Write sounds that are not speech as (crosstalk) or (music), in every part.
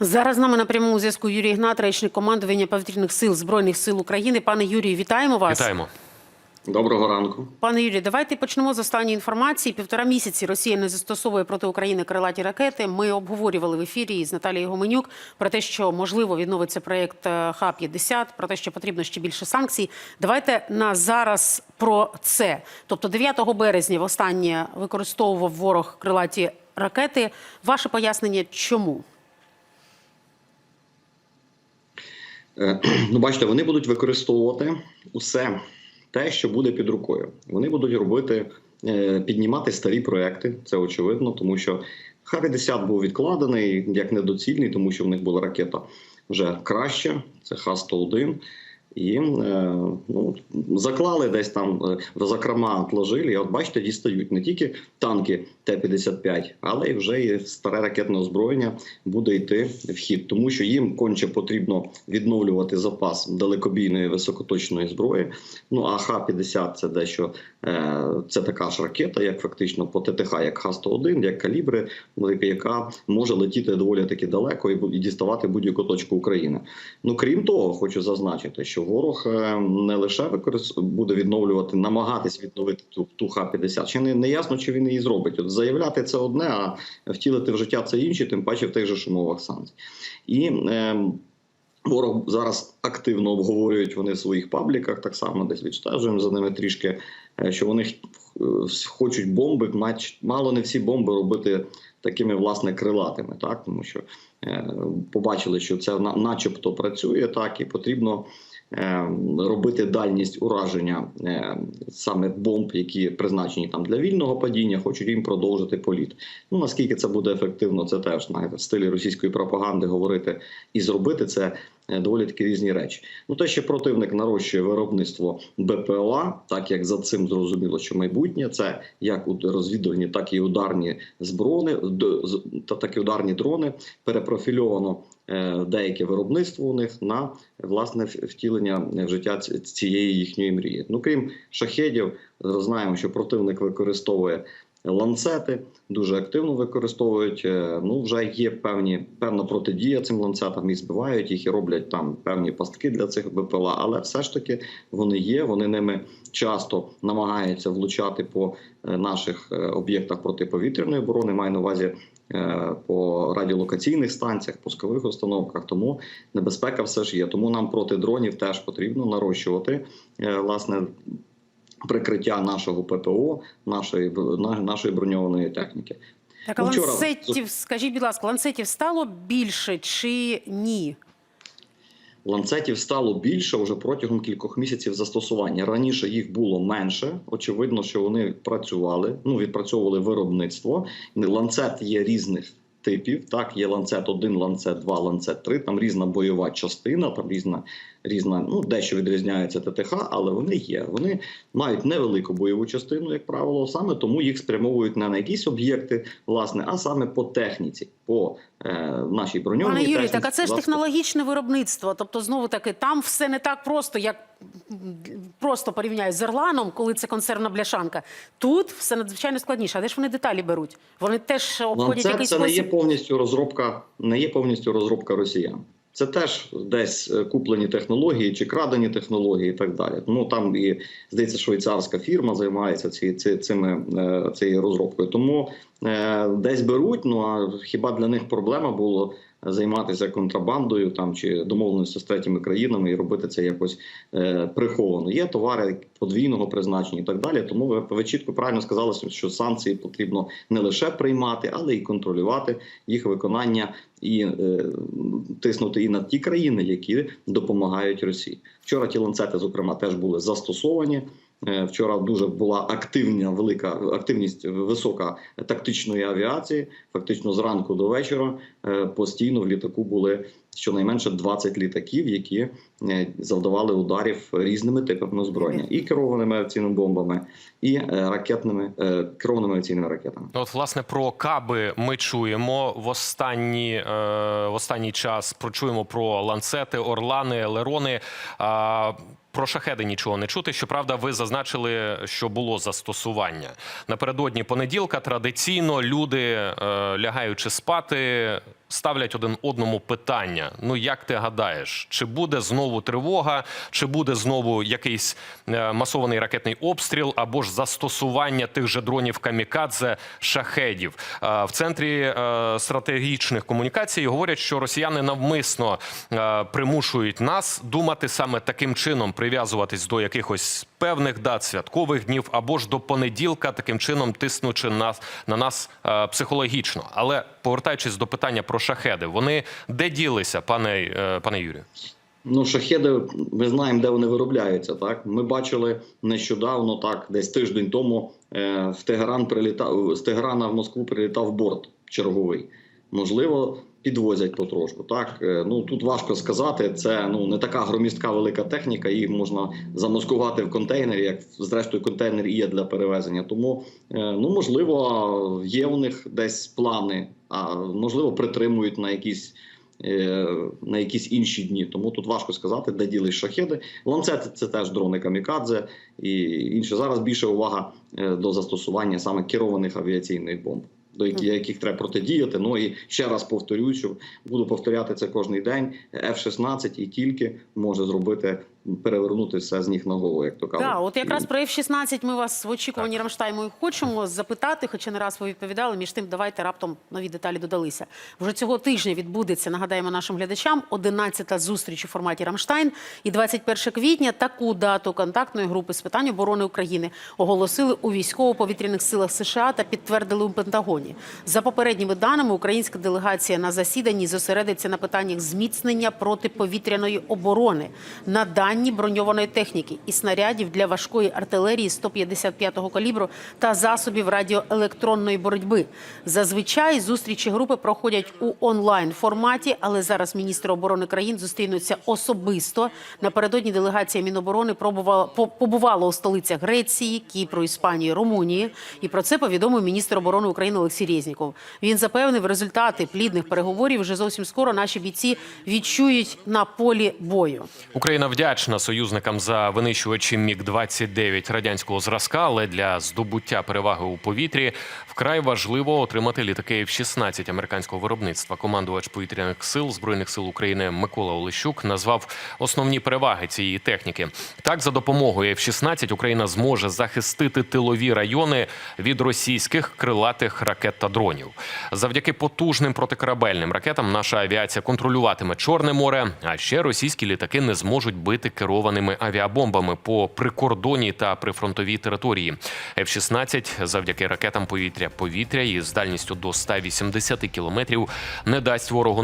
Зараз з нами на прямому зв'язку Юрій Ігнат, речник командування повітряних сил Збройних сил України. Пане Юрію, вітаємо вас. Вітаємо. Доброго ранку. Пане Юрію, давайте почнемо з останньої інформації. Півтора місяці Росія не застосовує проти України крилаті ракети. Ми обговорювали в ефірі з Наталією Гоменюк про те, що можливо відновиться проєкт е, Х-50, про те, що потрібно ще більше санкцій. Давайте на зараз про це. Тобто 9 березня востаннє використовував ворог крилаті ракети. Ваше пояснення, чому? Е, (clears throat) Ну, бачите, вони будуть використовувати усе те, що буде під рукою. Вони будуть робити, е, піднімати старі проекти. Це очевидно, тому що Х-50 був відкладений як недоцільний, тому що в них була ракета вже краща. Це Х-101. І е, ну, заклали десь там е, в закрома отложили. І от бачите, дістають не тільки танки Т-55, але й вже і старе ракетне озброєння буде йти в хід, тому що їм конче потрібно відновлювати запас далекобійної високоточної зброї. Ну а Х-50 це дещо е, це така ж ракета, як фактично по ТТХ, як Х-101, як калібри, яка може летіти доволі таки далеко і діставати будь-яку точку України. Ну крім того, хочу зазначити, що ворог е, не лише буде відновлювати, намагатись відновити ту, ту Х-50. Ще не, не ясно, чи він її зробить. От заявляти це одне, а втілити в життя це інше, тим паче в тих же умовах санкцій. І е, Ворог зараз активно обговорюють вони в своїх пабліках, так само десь відстежуємо за ними трішки, е, що вони е, хочуть бомби, мало не всі бомби робити такими власне крилатими, так тому що побачили, що це начебто працює так, і потрібно робити дальність ураження е, саме бомб, які призначені там для вільного падіння, хочуть їм продовжити політ. Ну наскільки це буде ефективно, це теж знаєте, в стилі російської пропаганди говорити і зробити це доволі таки різні речі. Ну те, що противник нарощує виробництво БПЛА, так як за цим зрозуміло, що майбутнє це як у розвідувальні, так і ударні зброни, та так і ударні дрони перепрофільовано е, деяке виробництво у них на власне втілення в життя цієї їхньої мрії. Ну крім шахедів, знаємо, що противник використовує. Ланцети дуже активно використовують. Е, Ну вже є певні певна протидія цим ланцетам і збивають їх і роблять там певні пастки для цих БПЛА. Але все ж таки вони є. Вони ними часто намагаються влучати по е, наших е, об'єктах протиповітряної оборони. Маю на увазі по радіолокаційних станціях, пускових установках. Тому небезпека все ж є. Тому нам проти дронів теж потрібно нарощувати власне прикриття нашого ППО, нашої нашої броньованої техніки. Так, а вчора- ланцетів, скажіть, будь ласка, ланцетів стало більше чи ні? Ланцетів стало більше вже протягом кількох місяців застосування. Раніше їх було менше. Очевидно, що вони працювали, ну відпрацьовували виробництво. Ланцет є різних типів. Так, є ланцет 1, ланцет 2, ланцет 3, Там різна бойова частина, там різна, різна, ну дещо відрізняється ТТХ, але вони є. Вони мають невелику бойову частину, як правило, саме тому їх спрямовують не на якісь об'єкти, власне, а саме по техніці, по е, нашій броньованій Пане Юрій, так а це ж технологічне виробництво. Тобто, знову таки, там все не так просто, як просто порівняю з Орланом, коли це консервна бляшанка. Тут все надзвичайно складніше. А де ж вони деталі беруть? Вони теж обходять Ланцет якийсь це не є повністю розробка, не є повністю розробка росіян. Це теж десь е, куплені технології чи крадені технології, і так далі. Тому там і здається, швейцарська фірма займається ці, ці, цими е, цією розробкою. Тому десь беруть. Ну а хіба для них проблема було займатися контрабандою там чи домовленістю з третіми країнами і робити це якось е, приховано? Є товари подвійного призначення і так далі. Тому ви, ви чітко правильно сказали, що санкції потрібно не лише приймати, але й контролювати їх виконання і е, тиснути і на ті країни, які допомагають Росії. Вчора ті ланцети, зокрема, теж були застосовані. Е, Вчора дуже була активна, велика активність висока тактичної авіації. Фактично зранку до вечора е, постійно в літаку були щонайменше 20 літаків, які е, завдавали ударів різними типами озброєння, і керованими авіаційними бомбами, і ракетними керованими авіаційними ракетами. От, власне, про каби ми чуємо в останні в останній час. Прочуємо про ланцети, орлани, елерони. Про шахеди нічого не чути. Щоправда, ви зазначили, що було застосування напередодні понеділка. Традиційно люди, е, лягаючи спати, ставлять один одному питання. Ну як ти гадаєш, чи буде знову тривога, чи буде знову якийсь е, масований ракетний обстріл, або ж застосування тих же дронів камікадзе шахедів? Е, в центрі е, стратегічних комунікацій говорять, що росіяни навмисно примушують нас думати саме таким чином, прив'язуватись до якихось певних дат, святкових днів або ж до понеділка, таким чином тиснучи нас на нас психологічно. Але повертаючись до питання про шахеди, вони де ділися, пане е, пане Юрію? Ну, шахеди, ми знаємо, де вони виробляються. Так, ми бачили нещодавно, так, десь тиждень тому е, в Тегеран прилітав з Тегерана в Москву прилітав борт черговий. Можливо, підвозять потрошку. Так, Е, ну тут важко сказати. Це ну не така громістка велика техніка. Їх можна замаскувати в контейнері, як зрештою контейнер і є для перевезення. Тому ну можливо, є у них десь плани, а можливо, притримують на якісь е, на якісь інші дні. Тому тут важко сказати, де ділись шахеди. Ланцети це теж дрони камікадзе і інше. Зараз більше увага е, до застосування саме керованих авіаційних бомб. До яких, яких треба протидіяти. Ну і ще раз повторюю, що буду повторяти це кожен день. F-16 і тільки може зробити перевернути все з ніг на голову, як то кажуть. Так, от якраз про F-16 ми вас в очікуванні Рамштайму і хочемо запитати, хоча не раз ви відповідали. Між тим, давайте раптом нові деталі додалися. Вже цього тижня відбудеться, нагадаємо нашим глядачам, 11-та зустріч у форматі Рамштайн. І 21 квітня таку дату контактної групи з питань оборони України оголосили у військово-повітряних силах США та підтвердили у Пентагоні. За попередніми даними, українська делегація на засіданні зосередиться на питаннях зміцнення протиповітряної оборони, надання броньованої техніки і снарядів для важкої артилерії 155-го калібру та засобів радіоелектронної боротьби. Зазвичай зустрічі групи проходять у онлайн форматі, але зараз міністри оборони країн зустрінуться особисто. Напередодні делегація Міноборони пробувала по- побувала у столицях Греції, Кіпру, Іспанії, Румунії. І про це повідомив міністр оборони України Олексій Резніков. Він запевнив, результати плідних переговорів вже зовсім скоро наші бійці відчують на полі бою. Україна вдячна союзникам за винищувачі Міг 29 радянського зразка, але для здобуття переваги у повітрі вкрай важливо отримати літаки F-16 американського виробництва. Командувач повітряних сил збройних сил України Микола Олещук назвав основні переваги цієї техніки. Так, за допомогою F-16 Україна зможе захистити тилові райони від російських крилатих ракет та дронів. Завдяки потужним протикорабельним ракетам наша авіація контролюватиме Чорне море. А ще російські літаки не зможуть бити керованими авіабомбами по прикордонній та прифронтовій території. F-16 завдяки ракетам повітря повітря із дальністю до 180 кілометрів не дасть ворогу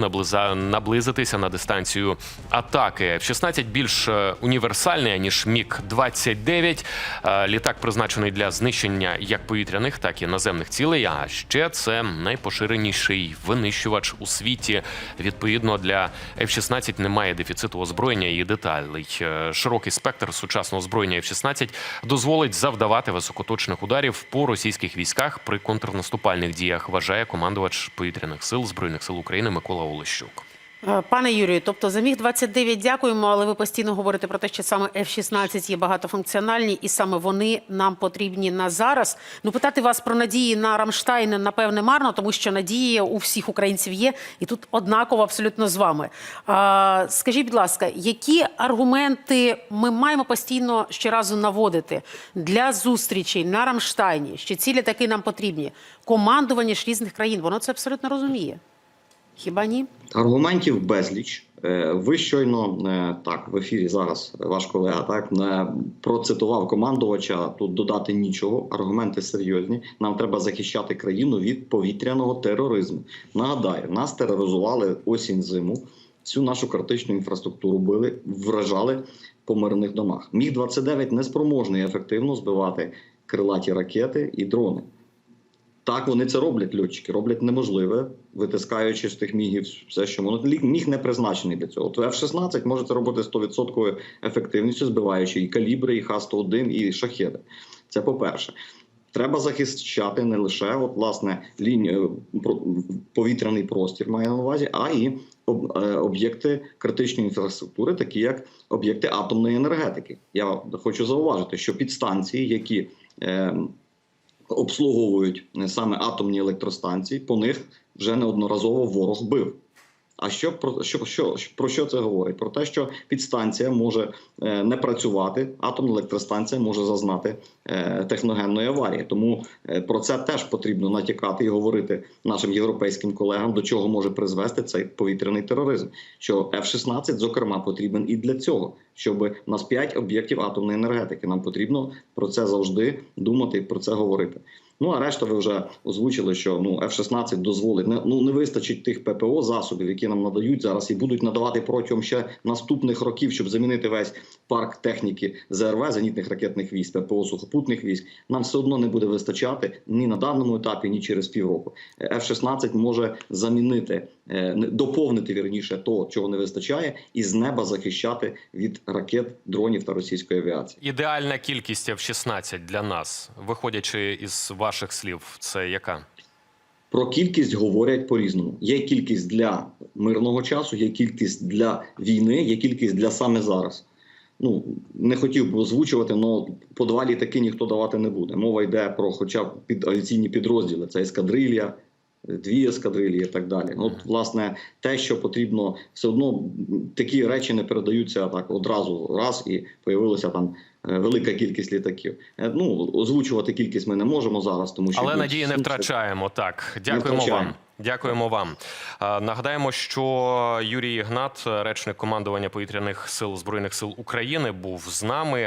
наблизитися на дистанцію атаки. F-16 більш е, універсальний ніж Міг 29 Е, Літак призначений для знищення як повітряних, так і наземних цілей. А ще це найпоширеніший винищувач у світі. Відповідно для F-16 немає дефіциту озброєння і деталей. Е, Широкий спектр сучасного озброєння F-16 дозволить завдавати високоточних ударів по російських військах при контрнаступальних діях. Вважає командувач повітряних сил збройних сил України Микола Олещук. Е, Пане Юрію, тобто за міг 29 дякуємо, але ви постійно говорите про те, що саме F-16 є багатофункціональні, і саме вони нам потрібні на зараз. Ну питати вас про надії на Рамштайн, напевне, марно, тому що надії у всіх українців є, і тут однаково абсолютно з вами. А, скажіть, будь ласка, які аргументи ми маємо постійно щоразу наводити для зустрічей на Рамштайні, що ці літаки нам потрібні? Командування ж різних країн, воно це абсолютно розуміє. Хіба ні? Аргументів безліч. Е, Ви щойно е, так в ефірі зараз ваш колега так е, процитував командувача. Тут додати нічого. Аргументи серйозні. Нам треба захищати країну від повітряного тероризму. Нагадаю, нас тероризували осінь зиму. Всю нашу критичну інфраструктуру били, вражали по мирних домах. Міг 29 не спроможний ефективно збивати крилаті ракети і дрони. Так, вони це роблять, льотчики, роблять неможливе, витискаючи з тих мігів все, що воно міг не призначений для цього. То F-16 може це робити 100% ефективністю, збиваючи і калібри, і Х-101, і шахеди. Це по-перше. Треба захищати не лише от, власне лінію повітряний простір має на увазі, а і е, об'єкти критичної інфраструктури, такі як об'єкти атомної енергетики. Я хочу зауважити, що підстанції, які е, обслуговують е, саме атомні електростанції. По них вже неодноразово ворог бив. А що про що, що про що це говорить? Про те, що підстанція може е, не працювати, атомна електростанція може зазнати е, техногенної аварії. Тому е, про це теж потрібно натякати і говорити нашим європейським колегам, до чого може призвести цей повітряний тероризм. Що F-16, зокрема, потрібен і для цього, щоб у нас 5 об'єктів атомної енергетики. Нам потрібно про це завжди думати і про це говорити. Ну а решта ви вже озвучили, що ну F-16 дозволить не ну не вистачить тих ППО засобів, які нам надають зараз, і будуть надавати протягом ще наступних років, щоб замінити весь парк техніки ЗРВ, зенітних ракетних військ, ППО сухопутних військ. Нам все одно не буде вистачати ні на даному етапі, ні через півроку. F-16 може замінити, е, доповнити вірніше то, чого не вистачає, і з неба захищати від ракет, дронів та російської авіації. Ідеальна кількість F-16 для нас, виходячи із ваших слів, це яка? Про кількість говорять по-різному. Є кількість для мирного часу, є кількість для війни, є кількість для саме зараз. Ну не хотів би озвучувати, але по два літаки ніхто давати не буде. Мова йде про хоча б під авіаційні підрозділи. Це ескадрилья, дві ескадрилі і так далі. Ну, От, власне, те, що потрібно, все одно такі речі не передаються так одразу раз і появилася там е, велика кількість літаків. Е, Ну озвучувати кількість ми не можемо зараз, тому що Але надії не втрачаємо. Так, дякуємо втрачаємо. вам. Дякуємо вам. Нагадаємо, що Юрій Ігнат, речник командування повітряних сил збройних сил України, був з нами.